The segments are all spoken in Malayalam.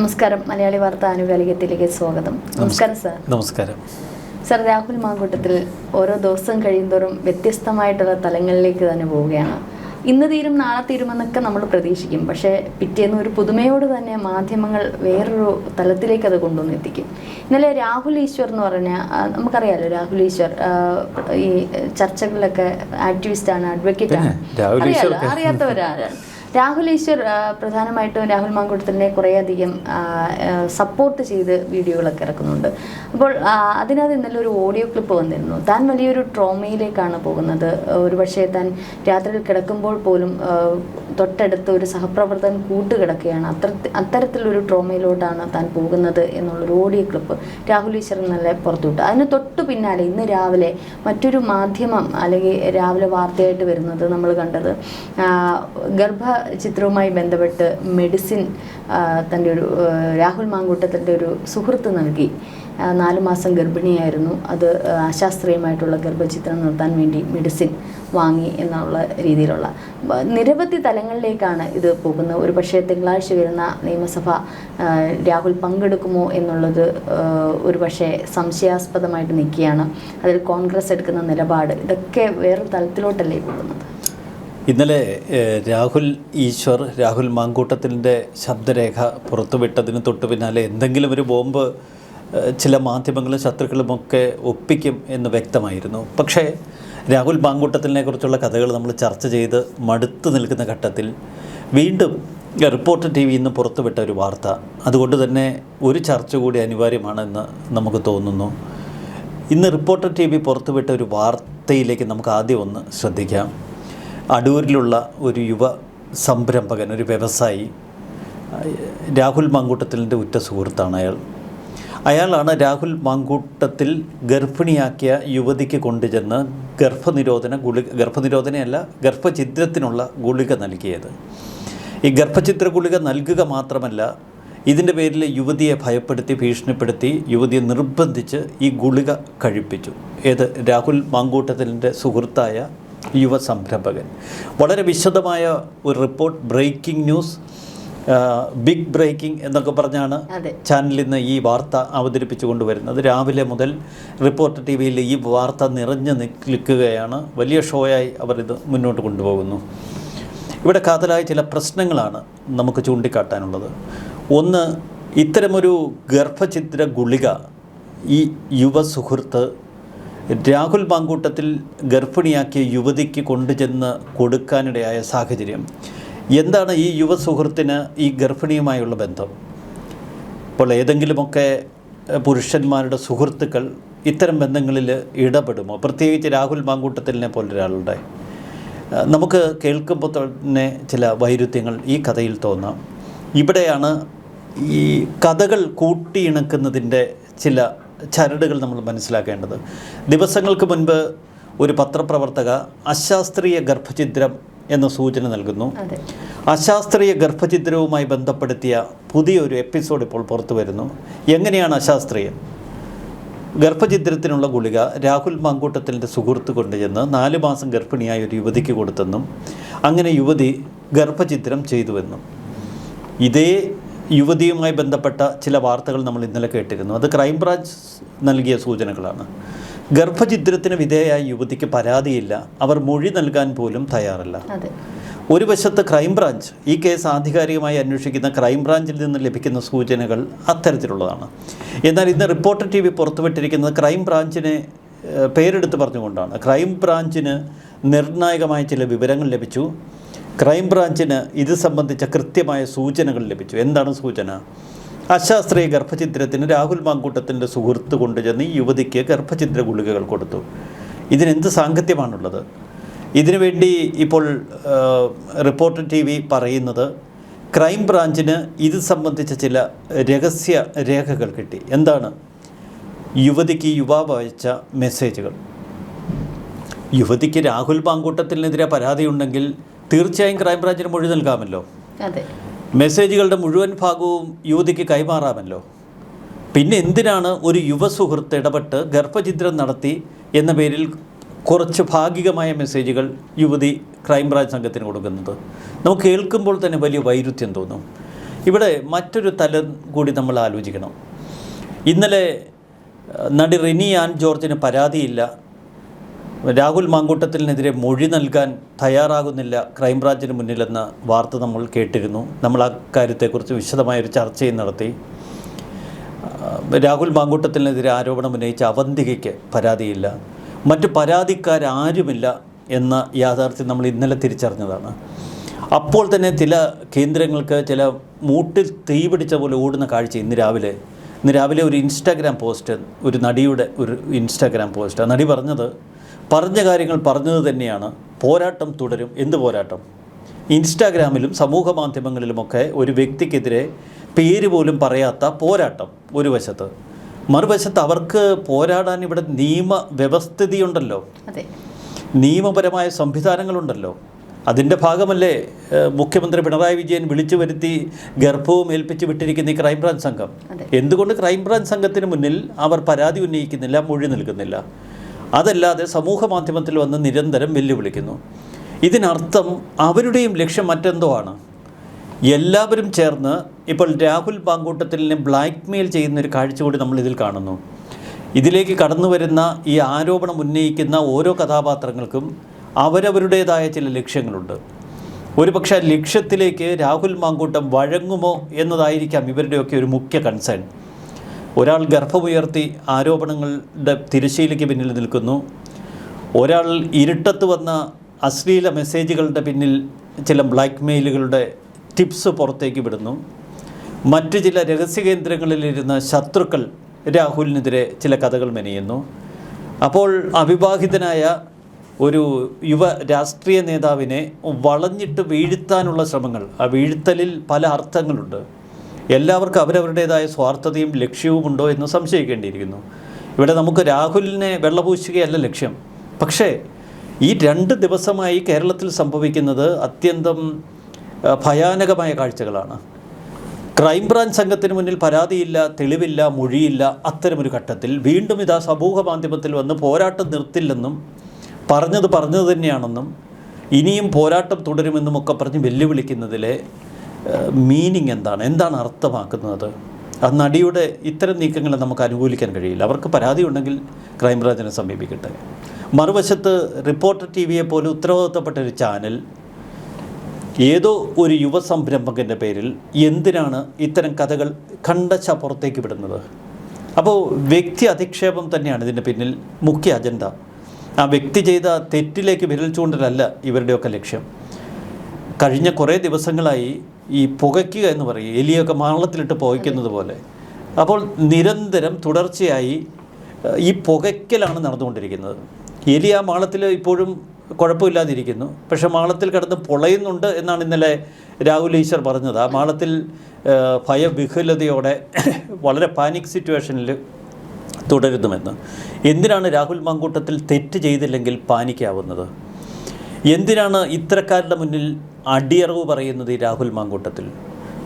നമസ്കാരം. മലയാളി വാർത്ത ആനുകാലികത്തിലേക്ക് സ്വാഗതം. നമസ്കാരം സാർ. നമസ്കാരം. സാർ രാഹുൽ മാങ്കൂട്ടത്തിൽ ഓരോ ദിവസം കഴിയുന്തോറും വ്യത്യസ്തമായിട്ടുള്ള തലങ്ങളിലേക്ക് തന്നെ പോവുകയാണ്. ഇന്ന് തീരും നാളെ തീരുമെന്നൊക്കെ നമ്മൾ പ്രതീക്ഷിക്കും. പക്ഷേ പിറ്റേന്ന് ഒരു പുതുമയോട് തന്നെ മാധ്യമങ്ങൾ വേറൊരു തലത്തിലേക്ക് അത് കൊണ്ടുവന്ന് എത്തിക്കും. ഇന്നലെ രാഹുൽ ഈശ്വർ എന്ന് പറഞ്ഞാൽ നമുക്കറിയാലോ രാഹുൽ ഈശ്വർ ഈ ചർച്ചകളിലൊക്കെ ആക്ടിവിസ്റ്റ് ആണ് അഡ്വക്കേറ്റ് ആണ്. പിന്നെ, രാഹുൽ അറിയാലോ? ഈശ്വർക്ക് അറിയാത്തവരാണ് രാഹുൽ ഈശ്വർ പ്രധാനമായിട്ടും രാഹുൽ മാങ്കുട്ടത്തിനെ കുറേയധികം സപ്പോർട്ട് ചെയ്ത് വീഡിയോകളൊക്കെ ഇറക്കുന്നുണ്ട്. അപ്പോൾ അതിനകത്ത് ഇന്നലെ ഒരു ഓഡിയോ ക്ലിപ്പ് വന്നിരുന്നു. താൻ വലിയൊരു ട്രോമയിലേക്കാണ് പോകുന്നത്. ഒരുപക്ഷെ താൻ രാത്രിയിൽ കിടക്കുമ്പോൾ പോലും തൊട്ടടുത്ത് ഒരു സഹപ്രവർത്തകൻ കൂട്ടുകിടക്കുകയാണ്. അത്ര അത്തരത്തിലൊരു ട്രോമയിലോട്ടാണ് താൻ പോകുന്നത് എന്നുള്ളൊരു ഓഡിയോ ക്ലിപ്പ് രാഹുൽ ഈശ്വർ ഇന്നലെ പുറത്തുവിട്ടു. അതിന് തൊട്ടു പിന്നാലെ ഇന്ന് രാവിലെ മറ്റൊരു മാധ്യമം അല്ലെങ്കിൽ രാവിലെ വാർത്തയായിട്ട് വരുന്നത് നമ്മൾ കണ്ടത് ആ, ഗർഭചിത്രവുമായി ബന്ധപ്പെട്ട് മെഡിസിൻ തന്റെ ഒരു രാഹുൽ മാങ്കൂട്ടത്തിന്റെ ഒരു സുഹൃത്ത് നൽകി. നാല് മാസം ഗർഭിണിയായിരുന്നു. അത് അശാസ്ത്രീയമായിട്ടുള്ള ഗർഭചിത്രം നിർത്താൻ വേണ്ടി മെഡിസിൻ വാങ്ങി എന്നുള്ള രീതിയിലുള്ള. നിരവധി തലങ്ങളിലേക്കാണ് ഇത് പോകുന്നത്. ഒരു പക്ഷേ തിങ്കളാഴ്ച വരുന്ന നിയമസഭ രാഹുൽ പങ്കെടുക്കുമോ എന്നുള്ളത് ഒരു പക്ഷേ സംശയാസ്പദമായിട്ട് നിൽക്കുകയാണ്. അതിൽ കോൺഗ്രസ് എടുക്കുന്ന നിലപാട് ഇതൊക്കെ വേറൊരു തലത്തിലോട്ടല്ലേ പോകുന്നത്? ഇന്നലെ രാഹുൽ ഈശ്വർ രാഹുൽ മാങ്കൂട്ടത്തിന്റെ ശബ്ദരേഖ പുറത്തുവിട്ടതിന് തൊട്ട് പിന്നാലെ എന്തെങ്കിലും ഒരു ബോംബ് ചില മാധ്യമങ്ങളും ശത്രുക്കളുമൊക്കെ ഒപ്പിക്കും എന്ന് വ്യക്തമായിരുന്നു. പക്ഷേ രാഹുൽ മാങ്കൂട്ടത്തിനെ കുറിച്ചുള്ള കഥകൾ നമ്മൾ ചർച്ച ചെയ്ത് മടുത്തു നിൽക്കുന്ന ഘട്ടത്തിൽ വീണ്ടും റിപ്പോർട്ടർ ടി വി ഇന്ന് പുറത്തുവിട്ട ഒരു വാർത്ത. അതുകൊണ്ട് തന്നെ ഒരു ചർച്ച കൂടി അനിവാര്യമാണെന്ന് നമുക്ക് തോന്നുന്നു. ഇന്ന് റിപ്പോർട്ടർ ടി വി പുറത്തുവിട്ട ഒരു വാർത്തയിലേക്ക് നമുക്ക് ആദ്യം ഒന്ന് ശ്രദ്ധിക്കാം. അടൂരിലുള്ള ഒരു യുവ സംരംഭകൻ ഒരു വ്യവസായി രാഹുൽ മാങ്കൂട്ടത്തിലിന്റെ ഉറ്റ സുഹൃത്താണ് അയാൾ. അയാളാണ് രാഹുൽ മാങ്കൂട്ടത്തിൽ ഗർഭിണിയാക്കിയ യുവതിക്ക് കൊണ്ടുചെന്ന് ഗർഭനിരോധന ഗുളിക ഗർഭനിരോധനയല്ല ഗർഭഛിദ്രത്തിനുള്ള ഗുളിക നൽകിയത്. ഈ ഗർഭഛിദ്ര ഗുളിക നൽകുക മാത്രമല്ല ഇതിന്റെ പേരിൽ യുവതിയെ ഭയപ്പെടുത്തി ഭീഷണിപ്പെടുത്തി യുവതിയെ നിർബന്ധിച്ച് ഈ ഗുളിക കഴിപ്പിച്ചു. ഏത് രാഹുൽ മാങ്കൂട്ടത്തിലിന്റെ സുഹൃത്തായ യുവ സംരംഭകൻ വളരെ വിശദമായ ഒരു report breaking news. Big breaking എന്നൊക്കെ പറഞ്ഞാണ് ചാനലിൽ നിന്ന് ഈ വാർത്ത അവതരിപ്പിച്ചു കൊണ്ടുവരുന്നത്. രാവിലെ മുതൽ റിപ്പോർട്ടർ ടി വിയിൽ ഈ വാർത്ത നിറഞ്ഞു നിൽക്കുകയാണ്. വലിയ ഷോയായി അവർ ഇത് മുന്നോട്ട് കൊണ്ടുപോകുന്നു. ഇവിടെ കാതലായ ചില പ്രശ്നങ്ങളാണ് നമുക്ക് ചൂണ്ടിക്കാട്ടാനുള്ളത്. ഒന്ന് ഇത്തരമൊരു ഗർഭചിത്ര ഗുളിക ഈ യുവ സുഹൃത്ത് രാഹുൽ പാങ്കൂട്ടത്തിൽ ഗർഭിണിയാക്കിയ യുവതിക്ക് കൊണ്ടുചെന്ന് കൊടുക്കാനിടയായ സാഹചര്യം. എന്താണ് ഈ യുവ സുഹൃത്തിന് ഈ ഗർഭിണിയുമായുള്ള ബന്ധം? ഇപ്പോൾ ഏതെങ്കിലുമൊക്കെ പുരുഷന്മാരുടെ സുഹൃത്തുക്കൾ ഇത്തരം ബന്ധങ്ങളിൽ ഇടപെടുമോ? പ്രത്യേകിച്ച് രാഹുൽ മാങ്കൂട്ടത്തിലിനെ പോലെ ഒരാളുടെ നമുക്ക് കേൾക്കുമ്പോൾ തന്നെ ചില വൈരുദ്ധ്യങ്ങൾ ഈ കഥയിൽ തോന്നാം. ഇവിടെയാണ് ഈ കഥകൾ കൂട്ടിയിണക്കുന്നതിന്റെ ചില ചരടുകൾ നമ്മൾ മനസ്സിലാക്കേണ്ടത്. ദിവസങ്ങൾക്ക് മുൻപ് ഒരു പത്രപ്രവർത്തക അശാസ്ത്രീയ ഗർഭഛിദ്രം എന്ന സൂചന നൽകുന്നു. അശാസ്ത്രീയ ഗർഭഛിദ്രവുമായി ബന്ധപ്പെടുത്തിയ പുതിയൊരു എപ്പിസോഡ് ഇപ്പോൾ പുറത്തു വരുന്നു. എങ്ങനെയാണ് അശാസ്ത്രീയം? ഗർഭഛിദ്രത്തിനുള്ള ഗുളിക രാഹുൽ മാങ്കൂട്ടത്തിന്റെ സുഹൃത്ത് കൊണ്ടുചെന്ന് നാല് മാസം ഗർഭിണിയായ ഒരു യുവതിക്ക് കൊടുത്തെന്നും അങ്ങനെ യുവതി ഗർഭഛിദ്രം ചെയ്തുവെന്നും. ഇതേ യുവതിയുമായി ബന്ധപ്പെട്ട ചില വാർത്തകൾ നമ്മൾ ഇന്നലെ കേട്ടിരുന്നു. അത് ക്രൈംബ്രാഞ്ച് നൽകിയ സൂചനകളാണ്. ഗർഭഛിദ്രത്തിന് വിധേയായ യുവതിക്ക് പരാതിയില്ല. അവർ മൊഴി നൽകാൻ പോലും തയ്യാറല്ല. ഒരു വശത്ത് ക്രൈംബ്രാഞ്ച് ഈ കേസ് ആധികാരികമായി അന്വേഷിക്കുന്ന ക്രൈംബ്രാഞ്ചിൽ നിന്ന് ലഭിക്കുന്ന സൂചനകൾ അത്തരത്തിലുള്ളതാണ്. എന്നാൽ ഇന്ന് റിപ്പോർട്ടർ ടി വി പുറത്തുവിട്ടിരിക്കുന്നത് ക്രൈംബ്രാഞ്ചിനെ പേരെടുത്ത് പറഞ്ഞുകൊണ്ടാണ്. ക്രൈംബ്രാഞ്ചിന് നിർണായകമായ ചില വിവരങ്ങൾ ലഭിച്ചു. ക്രൈംബ്രാഞ്ചിന് ഇത് സംബന്ധിച്ച കൃത്യമായ സൂചനകൾ ലഭിച്ചു. എന്താണ് സൂചന? അശാസ്ത്രീയ ഗർഭഛിദ്രത്തിന് രാഹുൽ മാങ്കൂട്ടത്തിന്റെ സുഹൃത്ത് കൊണ്ടുചെന്ന് ഈ യുവതിക്ക് ഗർഭചിത്ര ഗുളികകൾ കൊടുത്തു. ഇതിനെന്ത് സാങ്കത്യമാണുള്ളത്? ഇതിനുവേണ്ടി ഇപ്പോൾ റിപ്പോർട്ടർ ടി വി പറയുന്നത് ക്രൈംബ്രാഞ്ചിന് ഇത് സംബന്ധിച്ച ചില രഹസ്യ രേഖകൾ കിട്ടി. എന്താണ്? യുവതിക്ക് യുവാവ് അയച്ച മെസ്സേജുകൾ. യുവതിക്ക് രാഹുൽ പാങ്കൂട്ടത്തിനെതിരെ പരാതിയുണ്ടെങ്കിൽ തീർച്ചയായും ക്രൈംബ്രാഞ്ചിന് മൊഴി നൽകാമല്ലോ. മെസ്സേജുകളുടെ മുഴുവൻ ഭാഗവും യുവതിക്ക് കൈമാറാമല്ലോ. പിന്നെ എന്തിനാണ് ഒരു യുവ സുഹൃത്ത് ഇടപെട്ട് ഗർഭചിത്രം നടത്തി എന്ന പേരിൽ കുറച്ച് ഭാഗികമായ മെസ്സേജുകൾ യുവതി ക്രൈംബ്രാഞ്ച് സംഘത്തിന് കൊടുക്കുന്നത്? നമുക്ക് കേൾക്കുമ്പോൾ തന്നെ വലിയ വൈരുദ്ധ്യം തോന്നും. ഇവിടെ മറ്റൊരു തലം കൂടി നമ്മൾ ആലോചിക്കണം. ഇന്നലെ നടി റിനി ആൻ ജോർജിന് പരാതിയില്ല. രാഹുൽ മാങ്കൂട്ടത്തിനെതിരെ മൊഴി നൽകാൻ തയ്യാറാകുന്നില്ല ക്രൈംബ്രാഞ്ചിന് മുന്നിലെന്ന വാർത്ത നമ്മൾ കേട്ടിരുന്നു. നമ്മൾ ആ കാര്യത്തെക്കുറിച്ച് വിശദമായൊരു ചർച്ചയും നടത്തി. രാഹുൽ മാങ്കൂട്ടത്തിനെതിരെ ആരോപണം ഉന്നയിച്ച അവന്തികയ്ക്ക് പരാതിയില്ല. മറ്റ് പരാതിക്കാരാരുമില്ല എന്ന യാഥാർത്ഥ്യം നമ്മൾ ഇന്നലെ തിരിച്ചറിഞ്ഞതാണ്. അപ്പോൾ തന്നെ ചില കേന്ദ്രങ്ങൾക്ക് ചില മൂട്ടിൽ തീ പിടിച്ച പോലെ ഓടുന്ന കാഴ്ച ഇന്ന് രാവിലെ. ഇന്ന് രാവിലെ ഒരു ഇൻസ്റ്റാഗ്രാം പോസ്റ്റ് ഒരു നടിയുടെ ഒരു ഇൻസ്റ്റാഗ്രാം പോസ്റ്റ്. ആ നടി പറഞ്ഞത് പറഞ്ഞ കാര്യങ്ങൾ പറഞ്ഞത് തന്നെയാണ് പോരാട്ടം തുടരും. എന്ത് പോരാട്ടം? ഇൻസ്റ്റാഗ്രാമിലും സമൂഹ മാധ്യമങ്ങളിലുമൊക്കെ ഒരു വ്യക്തിക്കെതിരെ പേര് പോലും പറയാത്ത പോരാട്ടം ഒരു വശത്ത്. മറുവശത്ത് അവർക്ക് പോരാടാൻ ഇവിടെ നിയമ വ്യവസ്ഥിതിയുണ്ടല്ലോ. നിയമപരമായ സംവിധാനങ്ങളുണ്ടല്ലോ. അതിന്റെ ഭാഗമല്ലേ മുഖ്യമന്ത്രി പിണറായി വിജയൻ വിളിച്ചു വരുത്തി ഗർഭവും ഏൽപ്പിച്ചു വിട്ടിരിക്കുന്ന ഈ ക്രൈംബ്രാഞ്ച് സംഘം. എന്തുകൊണ്ട് ക്രൈംബ്രാഞ്ച് സംഘത്തിന് മുന്നിൽ അവർ പരാതി ഉന്നയിക്കുന്നില്ല മൊഴി നൽകുന്നില്ല? അതല്ലാതെ സമൂഹ മാധ്യമത്തിൽ വന്ന് നിരന്തരം വെല്ലുവിളിക്കുന്നു. ഇതിനർത്ഥം അവരുടെയും ലക്ഷ്യം മറ്റെന്തോ ആണ്. എല്ലാവരും ചേർന്ന് ഇപ്പോൾ രാഹുൽ പാങ്കൂട്ടത്തിലിനെ ബ്ലാക്ക് മെയിൽ ചെയ്യുന്ന ഒരു കാഴ്ച കൂടി നമ്മൾ ഇതിൽ കാണുന്നു. ഇതിലേക്ക് കടന്നു വരുന്ന ഈ ആരോപണം ഉന്നയിക്കുന്ന ഓരോ കഥാപാത്രങ്ങൾക്കും അവരവരുടേതായ ചില ലക്ഷ്യങ്ങളുണ്ട്. ഒരുപക്ഷെ ലക്ഷ്യത്തിലേക്ക് രാഹുൽ മാങ്കൂട്ടം വഴങ്ങുമോ എന്നതായിരിക്കാം ഇവരുടെയൊക്കെ ഒരു മുഖ്യ കൺസേൺ ഒരാൾ ഗർഭമുയർത്തി ആരോപണങ്ങളുടെ തിരശ്ശീലയ്ക്ക് പിന്നിൽ നിൽക്കുന്നു. ഒരാൾ ഇരുട്ടത്ത് വന്ന അശ്ലീല മെസ്സേജുകളുടെ പിന്നിൽ ചില ബ്ലാക്ക് മെയിലുകളുടെ ടിപ്സ് പുറത്തേക്ക് വിടുന്നു. മറ്റു ചില രഹസ്യകേന്ദ്രങ്ങളിലിരുന്ന ശത്രുക്കൾ രാഹുലിനെതിരെ ചില കഥകൾ മെനയുന്നു. അപ്പോൾ അവിവാഹിതനായ ഒരു യുവ രാഷ്ട്രീയ നേതാവിനെ വളഞ്ഞിട്ട് വീഴ്ത്താനുള്ള ശ്രമങ്ങൾ ആ വീഴ്ത്തലിൽ പല അർത്ഥങ്ങളുണ്ട്. എല്ലാവർക്കും അവരവരുടേതായ സ്വാർത്ഥതയും ലക്ഷ്യവും ഉണ്ടോ എന്ന് സംശയിക്കേണ്ടിയിരിക്കുന്നു. ഇവിടെ നമുക്ക് രാഹുലിനെ വെള്ളപൂശുകയല്ല ലക്ഷ്യം. പക്ഷേ ഈ രണ്ട് ദിവസമായി കേരളത്തിൽ സംഭവിക്കുന്നത് അത്യന്തം ഭയാനകമായ കാഴ്ചകളാണ്. ക്രൈംബ്രാഞ്ച് സംഘത്തിന് മുന്നിൽ പരാതിയില്ല തെളിവില്ല മൊഴിയില്ല അത്തരമൊരു ഘട്ടത്തിൽ വീണ്ടും ഇതാ സമൂഹ മാധ്യമത്തിൽ വന്ന് പോരാട്ടം നിർത്തില്ലെന്നും പറഞ്ഞത് പറഞ്ഞത് തന്നെയാണെന്നും ഇനിയും പോരാട്ടം തുടരുമെന്നും ഒക്കെ പറഞ്ഞ് വെല്ലുവിളിക്കുന്നതിലെ മീനിങ് എന്താണ്? എന്താണ് അർത്ഥമാക്കുന്നത്? ആ നടിയുടെ ഇത്തരം നീക്കങ്ങളെ നമുക്ക് അനുകൂലിക്കാൻ കഴിയില്ല. അവർക്ക് പരാതി ഉണ്ടെങ്കിൽ ക്രൈംബ്രാഞ്ചിനെ സമീപിക്കട്ടെ. മറുവശത്ത് റിപ്പോർട്ടർ ടി വിയെ പോലെ ഉത്തരവാദിത്തപ്പെട്ട ഒരു ചാനൽ ഏതോ ഒരു യുവ സംരംഭകന്റെ പേരിൽ എന്തിനാണ് ഇത്തരം കഥകൾ കണ്ടച്ച പുറത്തേക്ക് വിടുന്നത്? അപ്പോൾ വ്യക്തി അധിക്ഷേപം തന്നെയാണ് ഇതിന്റെ പിന്നിൽ മുഖ്യ അജണ്ട. ആ വ്യക്തി ചെയ്ത തെറ്റിലേക്ക് വിരൽ ചൂണ്ടലല്ല ഇവരുടെയൊക്കെ ലക്ഷ്യം. കഴിഞ്ഞ കുറേ ദിവസങ്ങളായി ഈ പുകയ്ക്കുക എന്ന് പറയും. എലിയൊക്കെ മാളത്തിലിട്ട് പുകയ്ക്കുന്നത് പോലെ. അപ്പോൾ നിരന്തരം തുടർച്ചയായി ഈ പുകയ്ക്കലാണ് നടന്നുകൊണ്ടിരിക്കുന്നത്. എലി ആ മാളത്തിൽ ഇപ്പോഴും കുഴപ്പമില്ലാതിരിക്കുന്നു. പക്ഷെ മാളത്തിൽ കിടന്ന് പൊളയുന്നുണ്ട് എന്നാണ് ഇന്നലെ രാഹുൽ ഈശ്വർ പറഞ്ഞത്. ആ മാളത്തിൽ ഭയവിഹുലതയോടെ വളരെ പാനിക് സിറ്റുവേഷനിൽ തുടരുന്നുമെന്ന് എന്തിനാണ് രാഹുൽ മാങ്കൂട്ടത്തിൽ തെറ്റ് ചെയ്തില്ലെങ്കിൽ പാനിക്കാവുന്നത് എന്തിനാണ് ഇത്തരക്കാരുടെ മുന്നിൽ അടിയറവ് പറയുന്നത് ഈ രാഹുൽ മാങ്കൂട്ടത്തിൽ.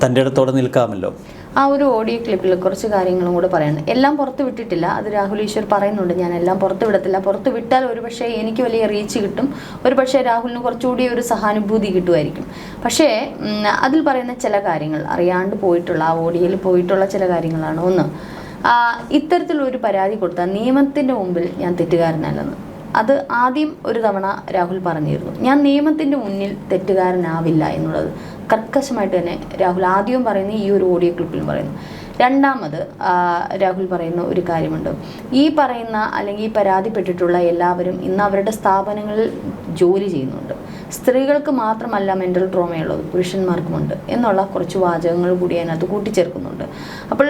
തന്റെ ഇടത്തോടെ നിൽക്കാമല്ലോ. ആ ഒരു ഓഡിയോ ക്ലിപ്പിൽ കുറച്ച് കാര്യങ്ങളും കൂടെ പറയുന്നുണ്ട് എല്ലാം പുറത്ത് വിട്ടിട്ടില്ല. അത് രാഹുൽ ഈശ്വർ പറയുന്നുണ്ട്. ഞാൻ എല്ലാം പുറത്ത് വിടത്തില്ല. പുറത്ത് വിട്ടാൽ ഒരു പക്ഷേ എനിക്ക് വലിയ റീച്ച് കിട്ടും. ഒരു പക്ഷേ രാഹുലിന് കുറച്ചുകൂടി ഒരു സഹാനുഭൂതി കിട്ടുമായിരിക്കും. പക്ഷേ അതിൽ പറയുന്ന ചില കാര്യങ്ങൾ അറിയാണ്ട് പോയിട്ടുള്ള ആ ഓഡിയോയിൽ പോയിട്ടുള്ള ചില കാര്യങ്ങളാണ് ഒന്ന്. ഇത്തരത്തിലൊരു പരാതി കൊടുത്താൽ നിയമത്തിന്റെ മുമ്പിൽ ഞാൻ തെറ്റുകാരനല്ലെന്ന്. അത് ആദ്യം ഒരു തവണ രാഹുൽ പറഞ്ഞിരുന്നു. ഞാൻ നിയമത്തിന്റെ മുന്നിൽ തെറ്റുകാരനാവില്ല എന്നുള്ളത് കർക്കശമായിട്ട് തന്നെ രാഹുൽ ആദ്യവും പറയുന്നു ഈ ഒരു ഓഡിയോ ക്ലിപ്പിലും പറയുന്നു. രണ്ടാമത് രാഹുൽ പറയുന്ന ഒരു കാര്യമുണ്ട്. ഈ പറയുന്ന അല്ലെങ്കിൽ ഈ പരാതിപ്പെട്ടിട്ടുള്ള എല്ലാവരും ഇന്ന് അവരുടെ സ്ഥാപനങ്ങളിൽ ജോലി ചെയ്യുന്നുണ്ട്. സ്ത്രീകൾക്ക് മാത്രമല്ല മെന്റൽ ട്രോമയുള്ളത് പുരുഷന്മാർക്കുമുണ്ട് എന്നുള്ള കുറച്ച് വാചകങ്ങൾ കൂടി അതിനകത്ത് കൂട്ടിച്ചേർക്കുന്നുണ്ട്. അപ്പോൾ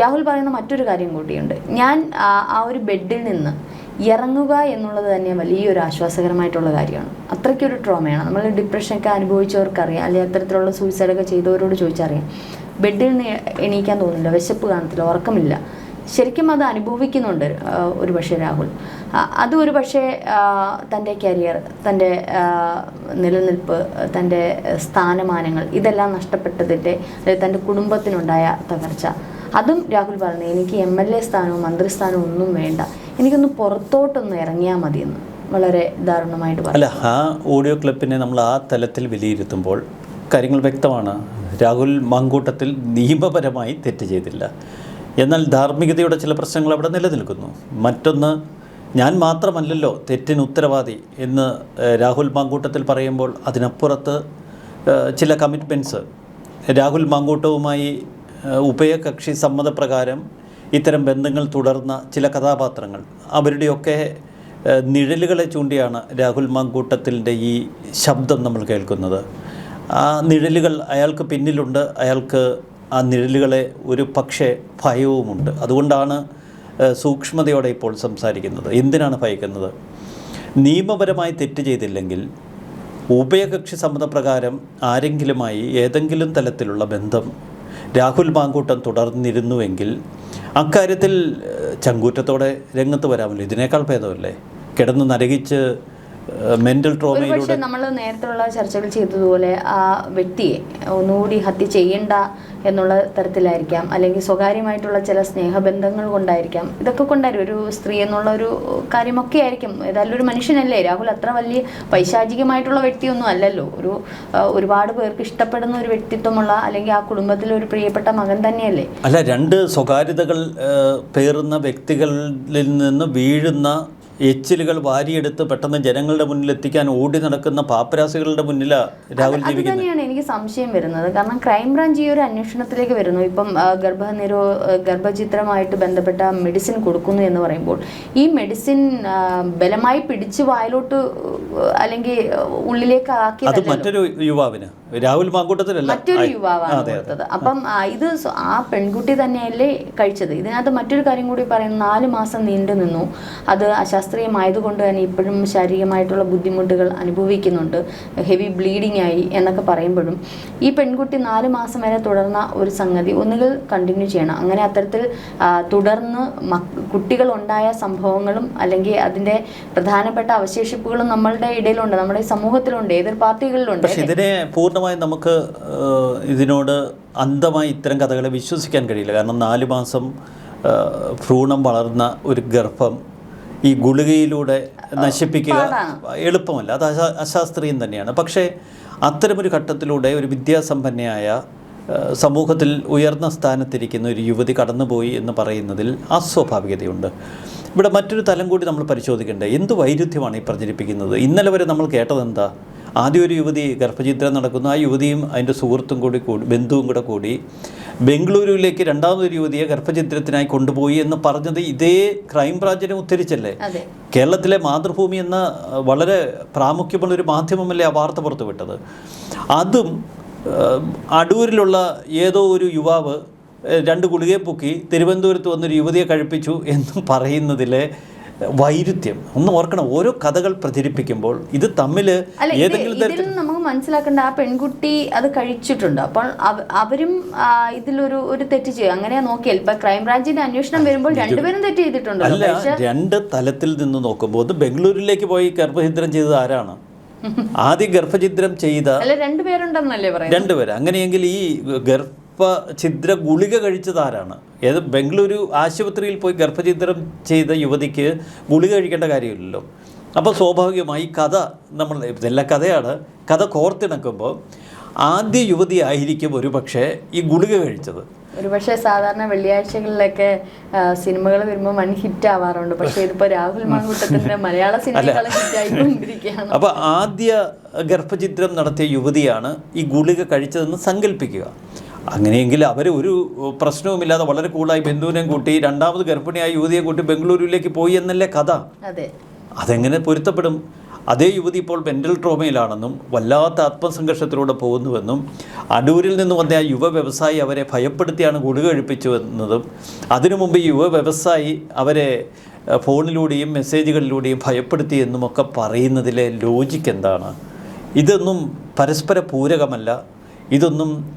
രാഹുൽ പറയുന്ന മറ്റൊരു കാര്യം കൂടിയുണ്ട്. ഞാൻ ആ ആ ഒരു ബെഡിൽ നിന്ന് ഇറങ്ങുക എന്നുള്ളത് തന്നെ വലിയൊരു ആശ്വാസകരമായിട്ടുള്ള കാര്യമാണ്. അത്രയ്ക്കൊരു ട്രോമയാണ് നമ്മൾ ഡിപ്രഷനൊക്കെ അനുഭവിച്ചവർക്കറിയാം. അല്ലെങ്കിൽ അത്തരത്തിലുള്ള സൂയിസൈഡൊക്കെ ചെയ്തവരോട് ചോദിച്ചറിയാം. ബെഡിൽ നിന്ന് എണീക്കാൻ തോന്നില്ല വിശപ്പ് കാണത്തില്ല. ഉറക്കമില്ല. ശരിക്കും അത് അനുഭവിക്കുന്നുണ്ട് ഒരു പക്ഷേ രാഹുൽ. അത് ഒരു പക്ഷേ തന്റെ കരിയർ തന്റെ നിലനിൽപ്പ് തന്റെ സ്ഥാനമാനങ്ങൾ ഇതെല്ലാം നഷ്ടപ്പെട്ടതിന്റെ അല്ലെങ്കിൽ തന്റെ കുടുംബത്തിനുണ്ടായ തകർച്ച അതും രാഹുൽ പറഞ്ഞു എനിക്ക് എം എൽ എ സ്ഥാനവും മന്ത്രിസ്ഥാനവും ഒന്നും വേണ്ട. എനിക്കൊന്ന് പുറത്തോട്ടൊന്ന് ഇറങ്ങിയാൽ മതിയെന്ന് വളരെ ദാരുണമായിട്ട് പറഞ്ഞു. അല്ല ആ ഓഡിയോ ക്ലിപ്പിനെ നമ്മൾ ആ തലത്തിൽ വിലയിരുത്തുമ്പോൾ കാര്യങ്ങൾ വ്യക്തമാണ്. രാഹുൽ മങ്കൂട്ടത്തിൽ നിയമപരമായി തെറ്റ് ചെയ്തില്ല. എന്നാൽ ധാർമ്മികതയുടെ ചില പ്രശ്നങ്ങൾ അവിടെ നിലനിൽക്കുന്നു. മറ്റൊന്ന് ഞാൻ മാത്രമല്ലല്ലോ തെറ്റിന് ഉത്തരവാദി എന്ന് രാഹുൽ മാങ്കൂട്ടത്തിൽ പറയുമ്പോൾ അതിനപ്പുറത്ത് ചില കമ്മിറ്റ്മെന്റ്സ് രാഹുൽ മാങ്കൂട്ടവുമായി ഉഭയകക്ഷി സമ്മതപ്രകാരം ഇത്തരം ബന്ധങ്ങൾ തുടർന്ന ചില കഥാപാത്രങ്ങൾ. അവരുടെയൊക്കെ നിഴലുകളെ ചൂണ്ടിയാണ് രാഹുൽ മാങ്കൂട്ടത്തിന്റെ ഈ ശബ്ദം നമ്മൾ കേൾക്കുന്നത്. ആ നിഴലുകൾ അയാൾക്ക് പിന്നിലുണ്ട്. അയാൾക്ക് ആ നിഴലുകളെ ഒരു പക്ഷേ ഭയവുമുണ്ട്. അതുകൊണ്ടാണ് സൂക്ഷ്മതയോടെ ഇപ്പോൾ സംസാരിക്കുന്നത്. എന്തിനാണ് ഭയക്കുന്നത്? നിയമപരമായി തെറ്റ് ചെയ്തില്ലെങ്കിൽ ഉഭയകക്ഷി സമ്മതപ്രകാരം ആരെങ്കിലുമായി ഏതെങ്കിലും തലത്തിലുള്ള ബന്ധം രാഹുൽ മാങ്കൂട്ടം തുടർന്നിരുന്നുവെങ്കിൽ അക്കാര്യത്തിൽ ചങ്കൂറ്റത്തോടെ രംഗത്ത് വരാമല്ലോ. ഇതിനേക്കാൾ ഭേദമല്ലേ? കിടന്ന് നരകിച്ച് മെന്റൽ ഒരു ട്രോമയിലൂടെ നമ്മൾ നേരത്തെയുള്ള ചർച്ചകൾ ചെയ്തതുപോലെ ആ വ്യക്തിയെ ഒന്നുകൂടി ഹത്യ ചെയ്യണ്ട എന്നുള്ള തരത്തിലായിരിക്കാം. അല്ലെങ്കിൽ സ്വകാര്യമായിട്ടുള്ള ചില സ്നേഹബന്ധങ്ങൾ കൊണ്ടായിരിക്കാം. ഇതൊക്കെ കൊണ്ടായിരിക്കും. ഒരു സ്ത്രീ എന്നുള്ള ഒരു കാര്യമൊക്കെ ആയിരിക്കും. ഏതായാലും ഒരു മനുഷ്യനല്ലേ? രാഹുൽ അത്ര വലിയ പൈശാചികമായിട്ടുള്ള വ്യക്തിയൊന്നും അല്ലല്ലോ. ഒരു ഒരുപാട് പേർക്ക് ഇഷ്ടപ്പെടുന്ന ഒരു വ്യക്തിത്വമുള്ള അല്ലെങ്കിൽ ആ കുടുംബത്തിലെ ഒരു പ്രിയപ്പെട്ട മകൻ തന്നെയല്ലേ? അല്ല രണ്ട് സ്വകാര്യതകൾ പേറുന്ന വ്യക്തികളിൽ നിന്ന് വീഴുന്ന എച്ചിലുകൾ വാരിയെടുത്ത് പെട്ടെന്ന് ജനങ്ങളുടെ മുന്നിൽ എത്തിക്കാൻ ഓടി നടക്കുന്ന പാപ്പരാസികളുടെ മുന്നിലാണ് രാഹുൽ അത് തന്നെയാണ് എനിക്ക് സംശയം വരുന്നത്. കാരണം ക്രൈംബ്രാഞ്ച് ഈ ഒരു അന്വേഷണത്തിലേക്ക് വരുന്നു. ഇപ്പം ഗർഭനിരോ ഗർഭചിത്രമായിട്ട് ബന്ധപ്പെട്ട മെഡിസിൻ കൊടുക്കുന്നു എന്ന് പറയുമ്പോൾ ഈ മെഡിസിൻ ബലമായി പിടിച്ച് വായിലോട്ട് അല്ലെങ്കിൽ ഉള്ളിലേക്ക് അത് ആക്കിയതല്ലോ മറ്റൊരു യുവാവിന്. രാഹുൽ മാങ്കൂട്ടത്തിലല്ല. മറ്റൊരു യുവാവാണ് അതെ അതെ. കൊടുത്തത്. അപ്പം ഇത് ആ പെൺകുട്ടി തന്നെയല്ലേ കഴിച്ചത്. ഇതിനകത്ത് മറ്റൊരു കാര്യം കൂടി പറയുന്നു. നാല് മാസം നീണ്ടു നിന്നു. അത് അശാസ്ത്രീയമായതുകൊണ്ട് തന്നെ ഇപ്പോഴും ശാരീരികമായിട്ടുള്ള ബുദ്ധിമുട്ടുകൾ അനുഭവിക്കുന്നുണ്ട്. ഹെവി ബ്ലീഡിംഗ് ആയി എന്നൊക്കെ പറയുമ്പോഴും. ഈ പെൺകുട്ടി നാല് മാസം വരെ തുടർന്ന ഒരു സംഗതി ഒന്നുകിൽ കണ്ടിന്യൂ ചെയ്യണം. അങ്ങനെ അത്തരത്തിൽ തുടർന്ന് കുട്ടികൾ ഉണ്ടായ സംഭവങ്ങളും അല്ലെങ്കിൽ അതിന്റെ പ്രധാനപ്പെട്ട അവശേഷിപ്പുകളും നമ്മളുടെ ഇടയിലുണ്ട്. നമ്മുടെ സമൂഹത്തിലുണ്ട്. ഏതൊരു പാർട്ടികളിലുണ്ട് പക്ഷെ ഇതിനെ പൂർണമായും നമുക്ക് ഇതിനോട് അന്ധമായി ഇത്തരം കഥകളെ വിശ്വസിക്കാൻ കഴിയില്ല. കാരണം നാല് മാസം ഭ്രൂണം വളർന്ന ഒരു ഗർഭം ഈ ഗുളികയിലൂടെ നശിപ്പിക്കുക എളുപ്പമല്ല. അത് അശാസ്ത്രീയം തന്നെയാണ്. പക്ഷേ അത്തരമൊരു ഘട്ടത്തിലൂടെ ഒരു വിദ്യാസമ്പന്നയായ സമൂഹത്തിൽ ഉയർന്ന സ്ഥാനത്തിരിക്കുന്ന ഒരു യുവതി കടന്നുപോയി എന്ന് പറയുന്നതിൽ അസ്വാഭാവികതയുണ്ട്. ഇവിടെ മറ്റൊരു തലം കൂടി നമ്മൾ പരിശോധിക്കേണ്ടത് എന്ത് വൈരുദ്ധ്യമാണ് ഈ പ്രചരിപ്പിക്കുന്നത്? ഇന്നലെ വരെ നമ്മൾ കേട്ടതെന്താ? ആദ്യം ഒരു യുവതി ഗർഭചിത്രം നടക്കുന്നു. ആ യുവതിയും അതിന്റെ സുഹൃത്തും കൂടി കൂടി ബന്ധുവും കൂടെ കൂടി ബംഗളൂരുവിലേക്ക് രണ്ടാമതൊരു യുവതിയെ ഗർഭചിത്രത്തിനായി കൊണ്ടുപോയി എന്ന് പറഞ്ഞത് ഇതേ ക്രൈം ക്രൈംബ്രാഞ്ചിനെ ഉദ്ധരിച്ചല്ലേ? കേരളത്തിലെ മാതൃഭൂമി എന്ന വളരെ പ്രാമുഖ്യമുള്ള ഒരു മാധ്യമമല്ലേ ആ വാർത്ത പുറത്തുവിട്ടത്? അതും അടൂരിലുള്ള ഏതോ ഒരു യുവാവ് രണ്ട് ഗുളികയെ പൊക്കി തിരുവനന്തപുരത്ത് വന്നൊരു യുവതിയെ കഴിപ്പിച്ചു എന്ന് പറയുന്നതിലെ വൈരുദ്ധ്യം. ഒന്ന് ഓർക്കണം ഓരോ കഥകൾ പ്രചരിപ്പിക്കുമ്പോൾ ഇത് തമ്മിൽ ഏതെങ്കിലും തരത്തിൽ നമുക്ക് മനസ്സിലാക്കേണ്ട ആ പെൺകുട്ടി അത് കഴിച്ചിട്ടുണ്ട്. അപ്പോൾ അവരും ഇതിലൊരു ഒരു തെറ്റ് ചെയ്യും. അങ്ങനെ നോക്കിയാൽ. ഇപ്പൊ ക്രൈംബ്രാഞ്ചിന്റെ അന്വേഷണം വരുമ്പോൾ രണ്ടുപേരും തെറ്റ് ചെയ്തിട്ടുണ്ട് അല്ല രണ്ട് തലത്തിൽ നിന്ന് നോക്കുമ്പോൾ ഒന്ന് ബംഗളൂരിലേക്ക് പോയി ഗർഭഛിദ്രം ചെയ്തത് ആരാണ്? ആദ്യം ഗർഭഛിദ്രം ചെയ്ത രണ്ടുപേരുണ്ടെന്നല്ലേ രണ്ടുപേര്. അങ്ങനെയെങ്കിൽ ഈ ഗർഭഛിദ്ര ഗുളിക കഴിച്ചതാരാണ്? ഏത് ബംഗളൂരു ആശുപത്രിയിൽ പോയി ഗർഭഛിദ്രം ചെയ്ത യുവതിക്ക് ഗുളിക കഴിക്കേണ്ട കാര്യമില്ലല്ലോ. അപ്പോൾ സ്വാഭാവികമായി കഥ നമ്മൾ ഇതെല്ലാം കഥയാണ്. കഥ കോർത്തിണക്കുമ്പോൾ ആദ്യ യുവതി ആയിരിക്കും ഒരു പക്ഷേ ഈ ഗുളിക കഴിച്ചത്. ഒരുപക്ഷെ സാധാരണ വെള്ളിയാഴ്ചകളിലൊക്കെ സിനിമകൾ വരുമ്പോൾ മൺ ഹിറ്റ് ആവാറുണ്ട് പക്ഷെ ഇതിപ്പോ രാഹുൽ മാങ്കൂട്ടത്തിന്റെ മലയാള സിനിമകൾ ഹിറ്റ് ആയിക്കൊണ്ടിരിക്കുകയാണ് അപ്പോൾ ആദ്യ ഗർഭചിത്രം നടത്തിയ യുവതിയാണ് ഈ ഗുളിക കഴിച്ചതെന്ന് സങ്കല്പിക്കുക. അങ്ങനെയെങ്കിൽ അവർ ഒരു പ്രശ്നവുമില്ലാതെ വളരെ കൂളായി ബന്ധുവിനെയും കൂട്ടി രണ്ടാമത് ഗർഭിണിയായ യുവതിയെ കൂട്ടി ബംഗളൂരുവിലേക്ക് പോയി എന്നല്ലേ കഥ? അതെ. അതെങ്ങനെ പൊരുത്തപ്പെടും? അതേ യുവതി ഇപ്പോൾ മെന്റൽ ട്രോമയിലാണെന്നും വല്ലാത്ത ആത്മസംഘർഷത്തിലൂടെ പോകുന്നുവെന്നും അടൂരിൽ നിന്ന് വന്ന ആ യുവ വ്യവസായി അവരെ ഭയപ്പെടുത്തിയാണ് കൊടുകഴിപ്പിച്ചുവെന്നതും അതിനു മുമ്പ് യുവ വ്യവസായി അവരെ ഫോണിലൂടെയും മെസ്സേജുകളിലൂടെയും ഭയപ്പെടുത്തി എന്നുമൊക്കെ പറയുന്നതിലെ ലോജിക്ക് എന്താണ്? ഇതൊന്നും പരസ്പര പൂരകമല്ല. ഇതൊന്നും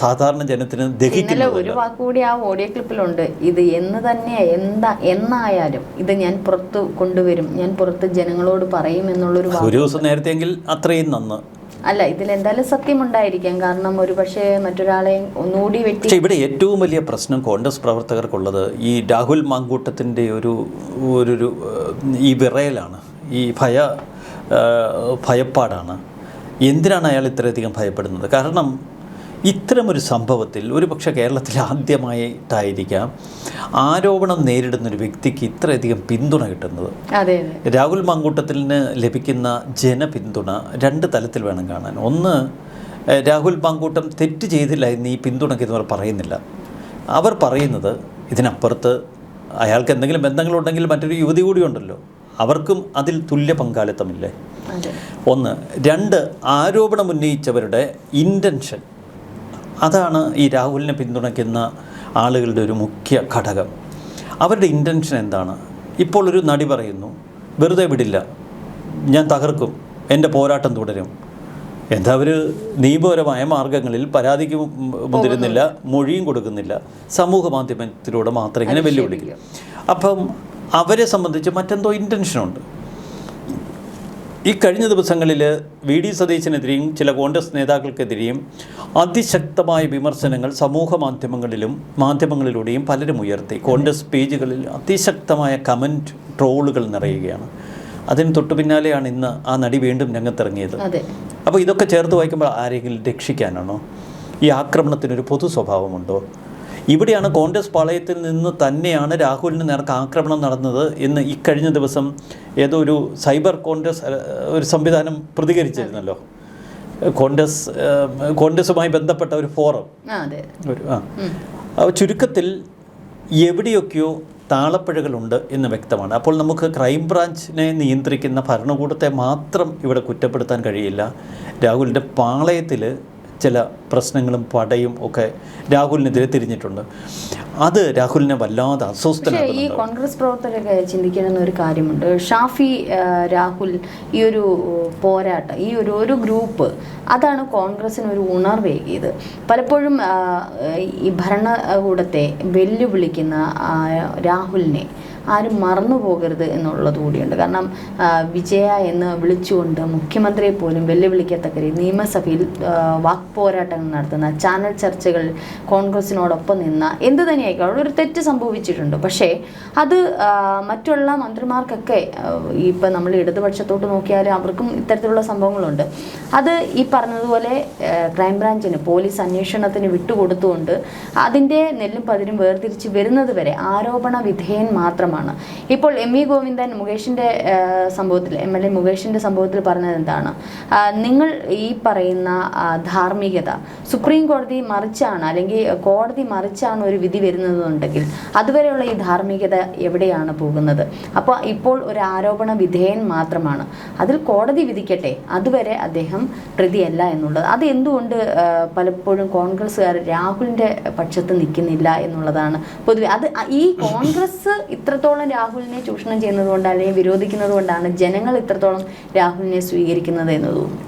സാധാരണ ജനത്തിന് ദഹിക്കില്ല ഒരു വാക്കുകൂടി ആ ഓഡിയോ ക്ലിപ്പിലുണ്ട് ഇത് എന്ന് തന്നെ എന്താ എന്നായാലും ഇത് ഞാൻ പുറത്ത് കൊണ്ടുവരും ഞാൻ പുറത്ത് ജനങ്ങളോട് പറയും എന്നുള്ളൊരു ഒരു ദിവസം നേരത്തെയെങ്കിൽ അത്രയും നന്ന്. അല്ല ഇതിൽ എന്തായാലും സത്യമുണ്ടായിരിക്കാം. കാരണം ഒരു പക്ഷേ മറ്റൊരാളെ ഒന്നുകൂടി വെട്ടി പക്ഷേ ഇവിടെ ഏറ്റവും വലിയ പ്രശ്നം കോൺഗ്രസ് പ്രവർത്തകർക്കുള്ളത് ഈ രാഹുൽ മാങ്കൂട്ടത്തിന്റെ ഒരു ഒരു ഈ വിറയലാണ്. ഈ ഭയ ഭയപ്പാടാണ്. എന്തിനാണ് അയാൾ ഇത്രയധികം ഭയപ്പെടുന്നത്? കാരണം ഇത്തരമൊരു സംഭവത്തിൽ ഒരുപക്ഷെ കേരളത്തിൽ ആദ്യമായിട്ടായിരിക്കാം ആരോപണം നേരിടുന്ന ഒരു വ്യക്തിക്ക് ഇത്രയധികം പിന്തുണ കിട്ടുന്നത്. രാഹുൽ മങ്കൂട്ടത്തിന് ലഭിക്കുന്ന ജനപിന്തുണ രണ്ട് തലത്തിൽ വേണം കാണാൻ. ഒന്ന് രാഹുൽ മാങ്കൂട്ടം തെറ്റ് ചെയ്തില്ല എന്ന് ഈ പിന്തുണയ്ക്കുന്നവർ പറയുന്നില്ല. അവർ പറയുന്നത് ഇതിനപ്പുറത്ത് അയാൾക്ക് എന്തെങ്കിലും ബന്ധങ്ങളുണ്ടെങ്കിൽ മറ്റൊരു യുവതി കൂടി ഉണ്ടല്ലോ. അവർക്കും അതിൽ തുല്യ പങ്കാളിത്തമില്ലേ? ഒന്ന് രണ്ട് ആരോപണം ഉന്നയിച്ചവരുടെ ഇന്റൻഷൻ അതാണ് ഈ രാഹുലിനെ പിന്തുണയ്ക്കുന്ന ആളുകളുടെ ഒരു മുഖ്യ ഘടകം. അവരുടെ ഇന്റൻഷൻ എന്താണ്? ഇപ്പോൾ ഒരു നടി പറയുന്നു വെറുതെ വിടില്ല ഞാൻ തകർക്കും എന്റെ പോരാട്ടം തുടരും. എന്താ അവർ നിയമപരമായ മാർഗങ്ങളിൽ പരാതിക്ക് മുതിരുന്നില്ല മൊഴിയും കൊടുക്കുന്നില്ല. സമൂഹ മാധ്യമത്തിലൂടെ മാത്രം ഇങ്ങനെ വെല്ലുവിളിക്കുക അപ്പം അവരെ സംബന്ധിച്ച് മറ്റെന്തോ ഇന്റൻഷനുണ്ട് ഈ കഴിഞ്ഞ ദിവസങ്ങളിൽ വി ഡി സതീശനെതിരെയും ചില കോൺഗ്രസ് നേതാക്കൾക്കെതിരെയും അതിശക്തമായ വിമർശനങ്ങൾ സമൂഹ മാധ്യമങ്ങളിലും മാധ്യമങ്ങളിലൂടെയും പലരും ഉയർത്തി. കോൺഗ്രസ് പേജുകളിൽ അതിശക്തമായ കമന്റ് ട്രോളുകൾ നിറയുകയാണ്. അതിന് തൊട്ടു പിന്നാലെയാണ് ഇന്ന് ആ നടി വീണ്ടും രംഗത്തിറങ്ങിയത്. അപ്പോൾ ഇതൊക്കെ ചേർത്ത് വായിക്കുമ്പോൾ ആരെങ്കിലും രക്ഷിക്കാനാണോ? ഈ ആക്രമണത്തിനൊരു പൊതു സ്വഭാവമുണ്ടോ? ഇവിടെയാണ് കോൺഗ്രസ് പാളയത്തിൽ നിന്ന് തന്നെയാണ് രാഹുലിന് നേർക്ക് ആക്രമണം നടന്നത് എന്ന് ഇക്കഴിഞ്ഞ ദിവസം ഏതോ ഒരു സൈബർ കോൺഗ്രസ് ഒരു സംവിധാനം പ്രതികരിച്ചിരുന്നല്ലോ. കോൺഗ്രസ് കോൺഗ്രസുമായി ബന്ധപ്പെട്ട ഒരു ഫോറം. ഒരു ആ. ചുരുക്കത്തിൽ എവിടെയൊക്കെയോ താളപ്പിഴകളുണ്ട് എന്ന് വ്യക്തമാണ്. അപ്പോൾ നമുക്ക് ക്രൈംബ്രാഞ്ചിനെ നിയന്ത്രിക്കുന്ന ഭരണകൂടത്തെ മാത്രം ഇവിടെ കുറ്റപ്പെടുത്താൻ കഴിയില്ല. രാഹുലിന്റെ പാളയത്തിൽ ചില പ്രശ്നങ്ങളും പടയും ഒക്കെ രാഹുലിനെതിരെ തിരിഞ്ഞിട്ടുണ്ട്. അത് രാഹുലിനെ വല്ലാതെ അസ്വസ്ഥനാണ് ഈ കോൺഗ്രസ് പ്രവർത്തകരൊക്കെ ചിന്തിക്കുന്ന ഒരു കാര്യമുണ്ട്. ഷാഫി രാഹുൽ ഈ ഒരു പോരാട്ടം ഈ ഒരു ഒരു ഗ്രൂപ്പ് അതാണ് കോൺഗ്രസിന് ഒരു ഉണർവേകിയത്. പലപ്പോഴും ഈ ഭരണകൂടത്തെ വെല്ലുവിളിക്കുന്ന രാഹുലിനെ ആരും മറന്നു പോകരുത് എന്നുള്ളത് കൂടിയുണ്ട്. കാരണം വിജയ എന്ന് വിളിച്ചുകൊണ്ട് മുഖ്യമന്ത്രിയെ പോലും വെല്ലുവിളിക്കത്തക്ക നിയമസഭയിൽ വാക് വാക്പോരാട്ടങ്ങൾ നടത്തുന്ന ചാനൽ ചർച്ചകൾ കോൺഗ്രസിനോടൊപ്പം നിന്ന എന്ത് തന്നെയായിക്കോട്ടെ അവിടെ ഒരു തെറ്റ് സംഭവിച്ചിട്ടുണ്ട്. പക്ഷേ അത് മറ്റുള്ള മന്ത്രിമാർക്കൊക്കെ ഇപ്പം നമ്മൾ ഇടതുപക്ഷത്തോട്ട് നോക്കിയാൽ അവർക്കും ഇത്തരത്തിലുള്ള സംഭവങ്ങളുണ്ട്. അത് ഈ പറഞ്ഞതുപോലെ ക്രൈംബ്രാഞ്ചിന് പോലീസ് അന്വേഷണത്തിന് വിട്ടുകൊടുത്തുകൊണ്ട് അതിന്റെ നെല്ലും പതിരും വേർതിരിച്ച് വരുന്നത് വരെ ആരോപണ വിധേയൻ മാത്രമാണ്. ഇപ്പോൾ എം വി ഗോവിന്ദൻ മുകേഷിന്റെ സംഭവത്തിൽ എം എൽ എ മുകേഷിന്റെ സംഭവത്തിൽ പറഞ്ഞത് എന്താണ്? നിങ്ങൾ ഈ പറയുന്ന ധാർമ്മികത സുപ്രീം കോടതി മറിച്ചാണ് അല്ലെങ്കിൽ കോടതി മറിച്ചാണ് ഒരു വിധി വരുന്നതെന്നുണ്ടെങ്കിൽ അതുവരെയുള്ള ഈ ധാർമ്മികത എവിടെയാണ് പോകുന്നത്? അപ്പോൾ ഇപ്പോൾ ഒരു ആരോപണ വിധേയൻ മാത്രമാണ്. അതിൽ കോടതി വിധിക്കട്ടെ അതുവരെ അദ്ദേഹം പ്രതിയല്ല എന്നുള്ളത്. അത് എന്തുകൊണ്ട് പലപ്പോഴും കോൺഗ്രസ്സുകാർ രാഹുലിന്റെ പക്ഷത്ത് നിൽക്കുന്നില്ല എന്നുള്ളതാണ് പൊതുവെ. അത് ഈ കോൺഗ്രസ് ഇത്രത്തോളം രാഹുലിനെ ചൂഷണം ചെയ്യുന്നത് കൊണ്ട് അല്ലെങ്കിൽ വിരോധിക്കുന്നത് കൊണ്ടാണ് ജനങ്ങൾ ഇത്രത്തോളം രാഹുലിനെ സ്വീകരിക്കുന്നത് എന്ന് തോന്നുന്നു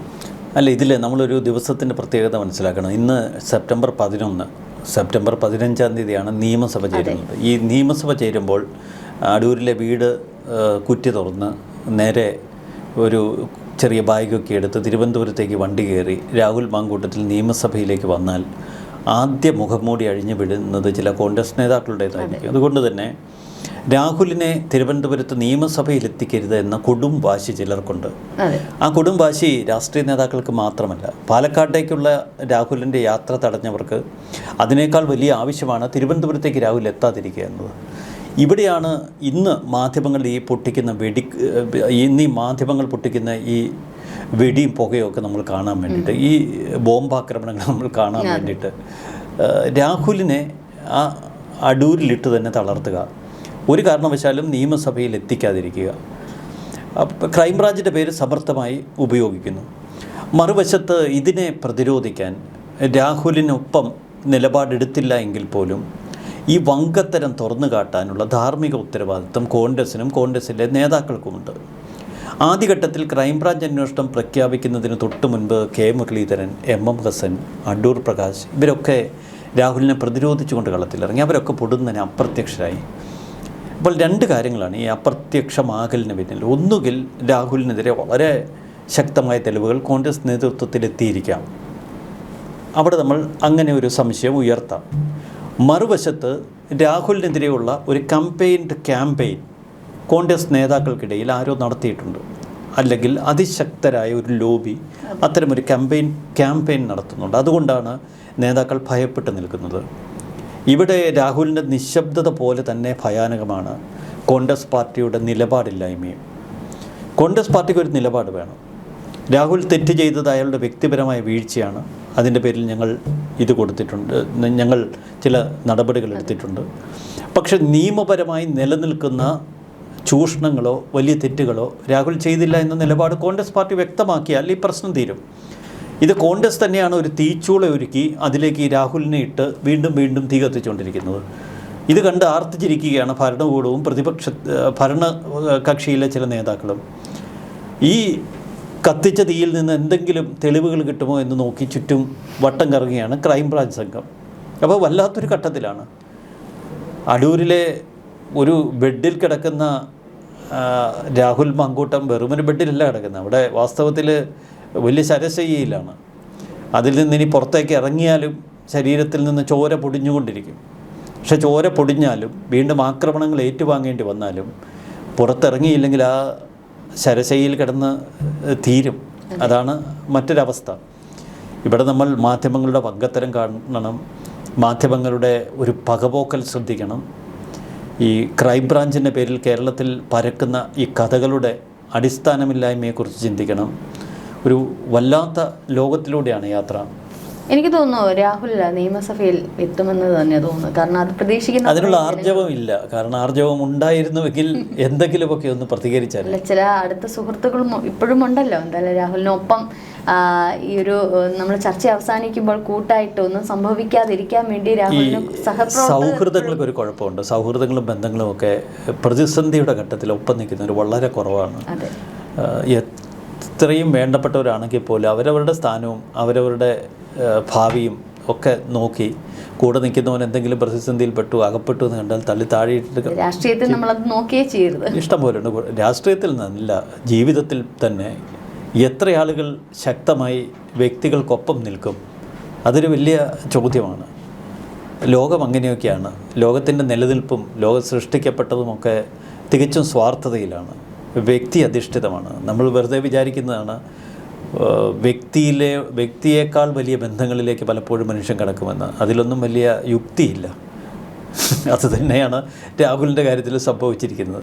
അല്ല ഇതിൽ നമ്മളൊരു ദിവസത്തിന്റെ പ്രത്യേകത മനസ്സിലാക്കണം. ഇന്ന് സെപ്റ്റംബർ പതിനൊന്ന് സെപ്റ്റംബർ പതിനഞ്ചാം തീയതിയാണ് നിയമസഭ ചേരുന്നത്. ഈ നിയമസഭ ചേരുമ്പോൾ അടൂരിലെ വീട് കുറ്റി തുറന്ന് നേരെ ഒരു ചെറിയ ബാഗൊക്കെ എടുത്ത് തിരുവനന്തപുരത്തേക്ക് വണ്ടി കയറി രാഹുൽ മാങ്കൂട്ടത്തിൽ നിയമസഭയിലേക്ക് വന്നാൽ ആദ്യ മുഖംമൂടി അഴിഞ്ഞു വിടുന്നത് ചില കോൺഗ്രസ് നേതാക്കളുടേതായിരിക്കും. അതുകൊണ്ട് തന്നെ രാഹുലിനെ തിരുവനന്തപുരത്ത് നിയമസഭയിൽ എത്തിക്കരുത് എന്ന കൊടും വാശി ചിലർക്കുണ്ട്. ആ കൊടും വാശി രാഷ്ട്രീയ നേതാക്കൾക്ക് മാത്രമല്ല പാലക്കാട്ടേക്കുള്ള രാഹുലിന്റെ യാത്ര തടഞ്ഞവർക്ക് അതിനേക്കാൾ വലിയ ആവശ്യമാണ് തിരുവനന്തപുരത്തേക്ക് രാഹുൽ എത്താതിരിക്കുക എന്നത്. ഇവിടെയാണ് ഇന്ന് മാധ്യമങ്ങൾ ഈ പൊട്ടിക്കുന്ന വെടി ഇന്ന് ഈ മാധ്യമങ്ങൾ പൊട്ടിക്കുന്ന ഈ വെടിയും പുകയും ഒക്കെ നമ്മൾ കാണാൻ വേണ്ടിയിട്ട് ഈ ബോംബാക്രമണങ്ങൾ നമ്മൾ കാണാൻ വേണ്ടിയിട്ട് രാഹുലിനെ ആ അടൂരിലിട്ട് തന്നെ തളർത്തുക. ഒരു കാരണവശാലും നിയമസഭയിൽ എത്തിക്കാതിരിക്കുക. ക്രൈംബ്രാഞ്ചിന്റെ പേര് സമർത്ഥമായി ഉപയോഗിക്കുന്നു. മറുവശത്ത് ഇതിനെ പ്രതിരോധിക്കാൻ രാഹുലിനൊപ്പം നിലപാടെടുത്തില്ല എങ്കിൽ പോലും ഈ വങ്കത്തരം തുറന്നു കാട്ടാനുള്ള ധാർമ്മിക ഉത്തരവാദിത്വം കോൺഗ്രസിനും കോൺഗ്രസിലെ നേതാക്കൾക്കുമുണ്ട്. ആദ്യഘട്ടത്തിൽ ക്രൈംബ്രാഞ്ച് അന്വേഷണം പ്രഖ്യാപിക്കുന്നതിന് തൊട്ടു മുൻപ് K Muraleedharan M M Hassan Adoor Prakash ഇവരൊക്കെ രാഹുലിനെ പ്രതിരോധിച്ചുകൊണ്ട് കളത്തിലിറങ്ങി. അവരൊക്കെ പൊടുന്നതിന് അപ്രത്യക്ഷരായി. അപ്പോൾ രണ്ട് കാര്യങ്ങളാണ് ഈ അപ്രത്യക്ഷമാകലിന് പിന്നിൽ. ഒന്നുകിൽ രാഹുലിനെതിരെ വളരെ ശക്തമായ തെളിവുകൾ കോൺഗ്രസ് നേതൃത്വത്തിലെത്തിയിരിക്കാം. അവിടെ നമ്മൾ അങ്ങനെ ഒരു സംശയം ഉയർത്താം. മറുവശത്ത് രാഹുലിനെതിരെയുള്ള ഒരു കമ്പെയിൻഡ് ക്യാമ്പയിൻ കോൺഗ്രസ് നേതാക്കൾക്കിടയിൽ ആരോ നടത്തിയിട്ടുണ്ട്. അല്ലെങ്കിൽ അതിശക്തരായ ഒരു ലോബി അത്തരമൊരു ക്യാമ്പയിൻ ക്യാമ്പയിൻ നടത്തുന്നുണ്ട്. അതുകൊണ്ടാണ് നേതാക്കൾ ഭയപ്പെട്ട് നിൽക്കുന്നത്. ഇവിടെ രാഹുലിന്റെ നിശബ്ദത പോലെ തന്നെ ഭയാനകമാണ്. കോൺഗ്രസ് പാർട്ടിയുടെ നിലപാടില്ലായ്മയും. കോൺഗ്രസ് പാർട്ടിക്ക് ഒരു നിലപാട് വേണം. രാഹുൽ തെറ്റ് ചെയ്തത് അയാളുടെ വ്യക്തിപരമായ വീഴ്ചയാണ്. അതിന്റെ പേരിൽ ഞങ്ങൾ ഇത് കൊടുത്തിട്ടുണ്ട്. ഞങ്ങൾ ചില നടപടികൾ എടുത്തിട്ടുണ്ട്. പക്ഷെ നിയമപരമായി നിലനിൽക്കുന്ന ചൂഷണങ്ങളോ വലിയ തെറ്റുകളോ രാഹുൽ ചെയ്തില്ല എന്ന നിലപാട് കോൺഗ്രസ് പാർട്ടി വ്യക്തമാക്കിയാൽ ഈ പ്രശ്നം തീരും. ഇത് കോൺഗ്രസ് തന്നെയാണ് ഒരു തീച്ചൂള ഒരുക്കി അതിലേക്ക് രാഹുലിനെ ഇട്ട് വീണ്ടും വീണ്ടും തീ കത്തിച്ചുകൊണ്ടിരിക്കുന്നത്. ഇത് കണ്ട് ആർത്തിച്ചിരിക്കുകയാണ് ഭരണകൂടവും പ്രതിപക്ഷ ഭരണ കക്ഷിയിലെ ചില നേതാക്കളും. ഈ കത്തിച്ച തീയിൽ നിന്ന് എന്തെങ്കിലും തെളിവുകൾ കിട്ടുമോ എന്ന് നോക്കി ചുറ്റും വട്ടം കറങ്ങുകയാണ് ക്രൈംബ്രാഞ്ച് സംഘം. അപ്പോൾ വല്ലാത്തൊരു ഘട്ടത്തിലാണ്. അടൂരിലെ ഒരു ബെഡിൽ കിടക്കുന്ന രാഹുൽ മങ്കൂട്ടം വെറുമൊരു ബെഡിലല്ല കിടക്കുന്നത്. അവിടെ വാസ്തവത്തിൽ വലിയ ശരശയ്യയിലാണ്. അതിൽ നിന്ന് ഇനി പുറത്തേക്ക് ഇറങ്ങിയാലും ശരീരത്തിൽ നിന്ന് ചോര പൊടിഞ്ഞുകൊണ്ടിരിക്കും. പക്ഷെ ചോര പൊടിഞ്ഞാലും വീണ്ടും ആക്രമണങ്ങൾ ഏറ്റുവാങ്ങേണ്ടി വന്നാലും പുറത്തിറങ്ങിയില്ലെങ്കിൽ ആ ശരശയിൽ കിടന്ന് തീരും. അതാണ് മറ്റൊരവസ്ഥ. ഇവിടെ നമ്മൾ മാധ്യമങ്ങളുടെ പങ്കത്തരം കാണണം. മാധ്യമങ്ങളുടെ ഒരു പകപോക്കൽ ശ്രദ്ധിക്കണം. ഈ ക്രൈംബ്രാഞ്ചിന്റെ പേരിൽ കേരളത്തിൽ പരക്കുന്ന ഈ കഥകളുടെ അടിസ്ഥാനമില്ലായ്മയെക്കുറിച്ച് ചിന്തിക്കണം. ഒരു വല്ലാത്ത ലോകത്തിലൂടെയാണ് യാത്ര. എനിക്ക് തോന്നുന്നു രാഹുൽ നിയമസഭയിൽ എത്തുമെന്ന് തന്നെ തോന്നുന്നു. കാരണം അത് പ്രതീക്ഷിക്കുന്ന അതിനുള്ള ആർജവം ഇല്ല കാരണം ആർജവം ഉണ്ടായിരുന്നുവെങ്കിൽ എന്തെങ്കിലുമൊക്കെ ഒന്ന് പ്രതികരിച്ചാൽ ചില അടുത്ത സുഹൃത്തുക്കളും ഇപ്പോഴും ഉണ്ടല്ലോ. എന്തായാലും രാഹുലിനൊപ്പം ഈ ഒരു നമ്മൾ ചർച്ച അവസാനിക്കുമ്പോൾ കൂട്ടായിട്ട് ഒന്നും സംഭവിക്കാതിരിക്കാൻ വേണ്ടി രാഹുലിന് സൗഹൃദങ്ങൾക്ക് ഒരു കുഴപ്പമുണ്ട്. സൗഹൃദങ്ങളും ബന്ധങ്ങളും ഒക്കെ പ്രതിസന്ധിയുടെ ഘട്ടത്തിൽ ഒപ്പം നിൽക്കുന്നവർ വളരെ കുറവാണ്. എത്രയും വേണ്ടപ്പെട്ടവരാണെങ്കിൽ പോലും അവരവരുടെ സ്ഥാനവും അവരവരുടെ ഭാവിയും ഒക്കെ നോക്കി കൂടെ നിൽക്കുന്നവൻ എന്തെങ്കിലും പ്രതിസന്ധിയിൽ പെട്ടു അകപ്പെട്ടു എന്ന് കണ്ടാൽ തള്ളി താഴെയിട്ട് രാഷ്ട്രീയത്തിൽ നമ്മളത് നോക്കിയേ ചെയ്യരുത്. ഇഷ്ടം പോലെ ഉണ്ട്. രാഷ്ട്രീയത്തിൽ നിന്നല്ല ജീവിതത്തിൽ തന്നെ എത്ര ആളുകൾ ശക്തമായി വ്യക്തികൾക്കൊപ്പം നിൽക്കും അതൊരു വലിയ ചോദ്യമാണ്. ലോകം അങ്ങനെയൊക്കെയാണ്. ലോകത്തിന്റെ നിലനിൽപ്പും ലോകം സൃഷ്ടിക്കപ്പെട്ടതുമൊക്കെ തികച്ചും സ്വാർത്ഥതയിലാണ്. വ്യക്തി അധിഷ്ഠിതമാണ് നമ്മൾ വെറുതെ വിചാരിക്കുന്നതാണ് വ്യക്തിയിലെ വ്യക്തിയേക്കാൾ വലിയ ബന്ധങ്ങളിലേക്ക് പലപ്പോഴും മനുഷ്യൻ കിടക്കുമെന്ന്. അതിലൊന്നും വലിയ യുക്തിയില്ല. അത് തന്നെയാണ് രാഹുലിന്റെ കാര്യത്തിൽ സംഭവിച്ചിരിക്കുന്നത്.